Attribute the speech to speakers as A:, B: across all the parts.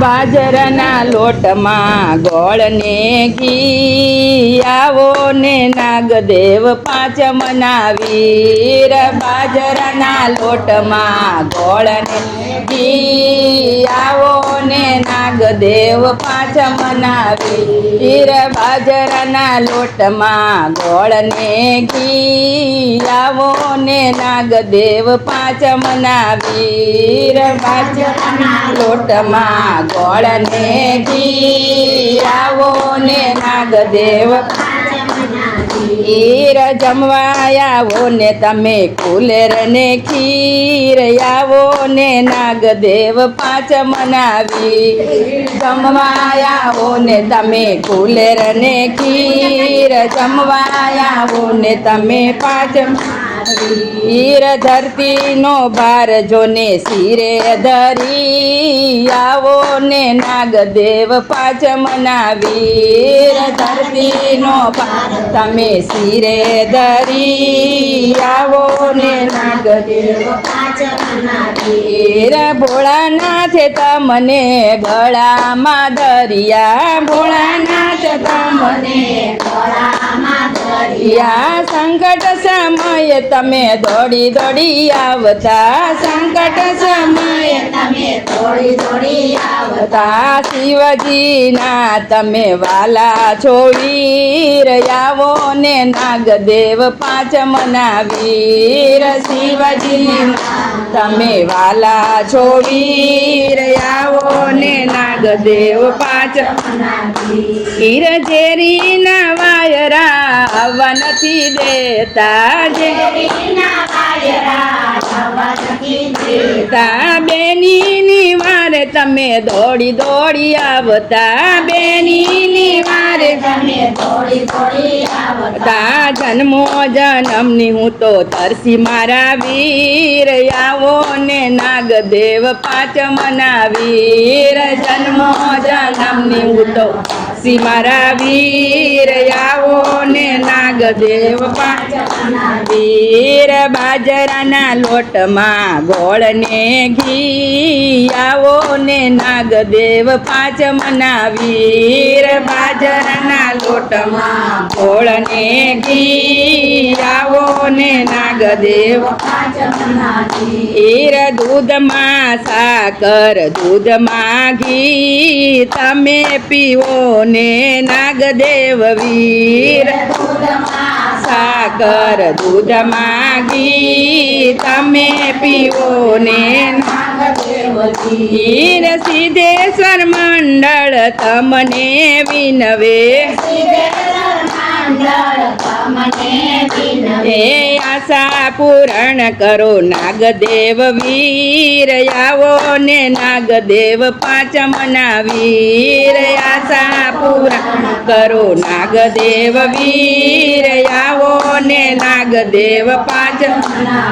A: બાજરાના લોટમાં ગોળને ઘી આવો ને નાગદેવ પાંચમના વીર બાજરાના લોટમાં ગોળને ઘી આવો ને નાગદેવ પાંચમના વીર બાજરાના લોટમાં ગોળને ઘી આવો ને નાગદેવ પાંચ વીર બાજરાના લોટમાં ગોળ ને ઘી આવો ને નાગદેવ. ખીર જમવા આવો ને તમે કુલેર ને ખીર આવો ને નાગદેવ પાંચ મનાવી. જમવા આવો ને તમે કુલેર ને ખીર જમવા આવો ને તમે પાંચ વીર ધરતીનો ભાર જોને શિરે ધરી. આવો ને નાગદેવ પાંચ મનાવીર ધરતીનો ભાર તમે શિરે ધરી. આવો ને નાગદેવ વીર. ભોળાનાથે તમને ગળામાં દરિયા ભોળાનાથ તમને યા સંકટ સમયે તમે દોડી દોડી આવતા. સંકટ સમયે
B: તમે દોડી દોડી
A: આવતા. શિવજીના તમે વાલા છો વીર આવો ને નાગદેવ પાંચ મનાવીર. શિવજી તમે વાલા છો વીર આવો નાગદેવ પાંચ. હીર ઝેરીના વાયરા આવવા નથી દેતા તા બેનીની વારે તમે દોડી દોડી આવતા બેનીની વારે
B: તમે થોડી
A: હું તો તરસી મારા વીર, આવો ને નાગદેવ પાંચ મના વીર. જન્મો જન્મની હું તો તરસી મારા વીર, આવો ને નાગદેવ વીર બાજરાના લોટમાં ગોળ ને ઘી આવો ને નાગદેવ પાંચ મના વીર બાજરાના લોટમાં ગોળ ને ઘી આવો ને નાગદેવ હીર દૂધમાં સાકર, દૂધમાં ઘી તમે પીવો ને નાગદેવ વીર સાકર દૂધમાં ઘી તમે પીવો ને હીર સિદ્ધેશ્વર મંડળ તમને વિનવે. એ આશા પૂરણ કરો નાગદેવ વીર આવો ને નાગદેવ પાંચમના વીર. આશા પૂરણ કરો નાગદેવ વીર, આવો ને નાગદેવ પાંચ.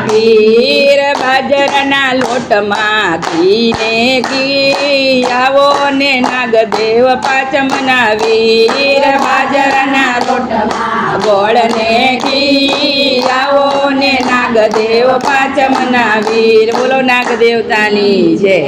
A: વીર બાજરાના લોટમાં ઘી ને ઘી, આવો ને નાગદેવ પાંચમના વીર બાજરાના લોટમાં ગોળ ને ઘી, આવો ને નાગદેવ પાંચમના વીર. બોલો નાગદેવતાની જય.